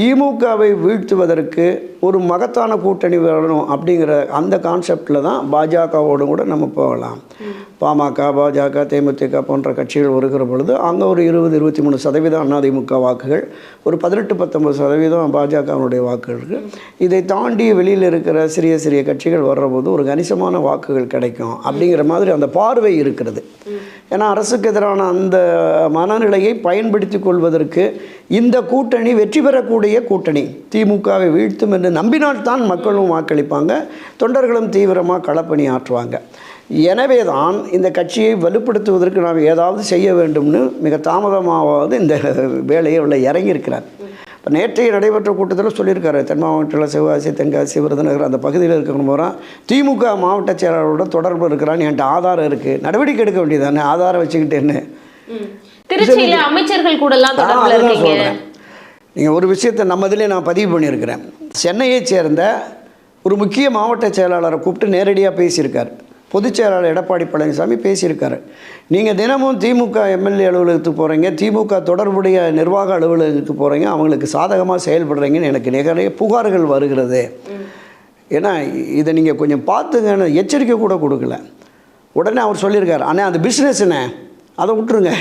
திமுகவை வீழ்த்துவதற்கு ஒரு மகத்தான கூட்டணி வரணும் அப்படிங்கிற அந்த கான்செப்டில் தான் பாஜகவோடு கூட நம்ம போகலாம். பாமக பாஜக தேமுதிக போன்ற கட்சிகள் வருகிற பொழுது அங்கே ஒரு இருபது இருபத்தி மூணு சதவீதம் அதிமுக வாக்குகள் ஒரு பதினெட்டு பத்தொம்பது சதவீதம் பாஜகவினுடைய வாக்குகள் இதை தாண்டி வெளியில் இருக்கிற சிறிய சிறிய கட்சிகள் வர்றபோது ஒரு கணிசமான வாக்குகள் கிடைக்கும் அப்படிங்கிற மாதிரி அந்த பார்வை இருக்கிறது. ஏன்னா அரசுக்கு எதிரான அந்த மனநிலையை பயன்படுத்தி கொள்வதற்கு இந்த கூட்டணி வெற்றி பெறக்கூடிய கூட்டணி. திமுகவை வீழ்த்தும் என்று நம்பினால்தான் மக்களும் வாக்களிப்பாங்க தொண்டர்களும் தீவிரமாக களப்பணி ஆற்றுவாங்க. எனவே தான் இந்த கட்சியை வலுப்படுத்துவதற்கு நாம் ஏதாவது செய்ய வேண்டும்னு மிக தாமதமாவது இந்த வேலையை உள்ள இறங்கியிருக்கிறார். இப்போ நேற்றைய நடைபெற்ற கூட்டத்தில் சொல்லியிருக்காரு. தென் மாவட்டத்தில் சிவகாசி தென்காசி விருதுநகர் அந்த பகுதியில் இருக்கிற பூரா திமுக மாவட்ட செயலாளரோட தொடர்பு இருக்கிறான்னு என்கிட்ட ஆதாரம் இருக்குது நடவடிக்கை எடுக்க வேண்டியதானே ஆதாரம் வச்சுக்கிட்டேன்னு அமைச்சர்கள் கூட இருக்கீங்க. நீங்கள் ஒரு விஷயத்தை நம்ம இதிலே நான் பதிவு பண்ணியிருக்கிறேன். சென்னையைச் சேர்ந்த ஒரு முக்கிய மாவட்ட செயலாளரை கூப்பிட்டு நேரடியாக பேசியிருக்கார். பொதுச் செயலாளர் எடப்பாடி பழனிசாமி பேசியிருக்காரு. நீங்கள் தினமும் திமுக எம்எல்ஏ அலுவலகத்துக்கு போகிறீங்க திமுக தொடர்புடைய நிர்வாக அலுவலகத்துக்கு போகிறீங்க அவங்களுக்கு சாதகமாக செயல்படுறீங்கன்னு எனக்கு நிறைய புகார்கள் வருகிறது. ஏன்னா இதை நீங்கள் கொஞ்சம் பார்த்துங்கன்னு எச்சரிக்கை கூட கொடுக்கல. உடனே அவர் சொல்லியிருக்காரு ஆனால் அந்த பிஸ்னஸ்ண்ணே அதை விட்டுருங்க.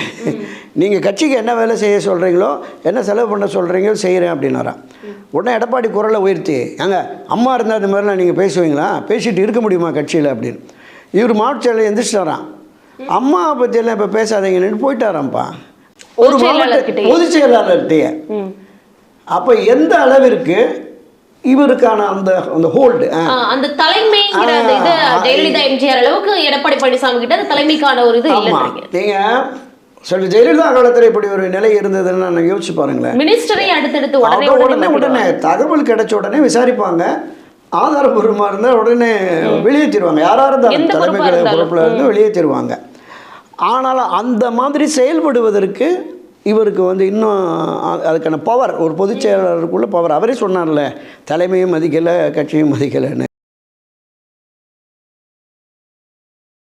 நீங்கள் கட்சிக்கு என்ன வேலை செய்ய சொல்கிறீங்களோ என்ன செலவு பண்ண சொல்கிறீங்களோ செய்கிறேன் அப்படின்னாரா. உடனே எடப்பாடி குரலை உயர்த்தி ஏங்க அம்மா இருந்தால் இந்த மாதிரிலாம் நீங்கள் பேசுவீங்களா? பேசிட்டு இருக்க முடியுமா கட்சியில்? அப்படின்னு. இவர் மாவட்ட செயலர் எந்திரிச்சிட்டாராம். அம்மா பற்றியெல்லாம் இப்போ பேசாதீங்கன்னு போயிட்டாராம்ப்பா. ஒரு மாவட்ட. பொதுச் செயலாளர்கிட்டயே. அப்போ எந்த அளவிற்கு இவருக்கான அந்த அந்த ஹோல்டு அந்த ஆ, ஜெயலலிதா எம்ஜிஆர் அளவுக்கு எடப்பாடி பழனிசாமி கிட்ட அந்த தலைமைக்கான ஒரு இது நீங்கள் சொல்லி ஜெயலலிதா காலத்தில் இப்படி ஒரு நிலை இருந்ததுன்னு நான் யோசிச்சு பாருங்களேன். மினிஸ்டரை அடுத்தடுத்து உடனே உடனே தகவல் கிடைச்ச உடனே விசாரிப்பாங்க. ஆதாரபூர்வமாக இருந்தால் உடனே வெளியேற்றிடுவாங்க. யாராக இருந்தாலும் எந்த தலைமை பொறுப்பா கழக இருந்தாலும். பொறுப்பில் இருந்து வெளியேற்றிடுவாங்க. ஆனால் அந்த மாதிரி செயல்படுவதற்கு இவருக்கு வந்து இன்னும் அதுக்கான பவர் ஒரு பொதுச் செயலாளருக்குள்ள பவர் அவரே சொன்னார்ல தலைமையும் மதிக்கலை கட்சியும் மதிக்கலைன்னு.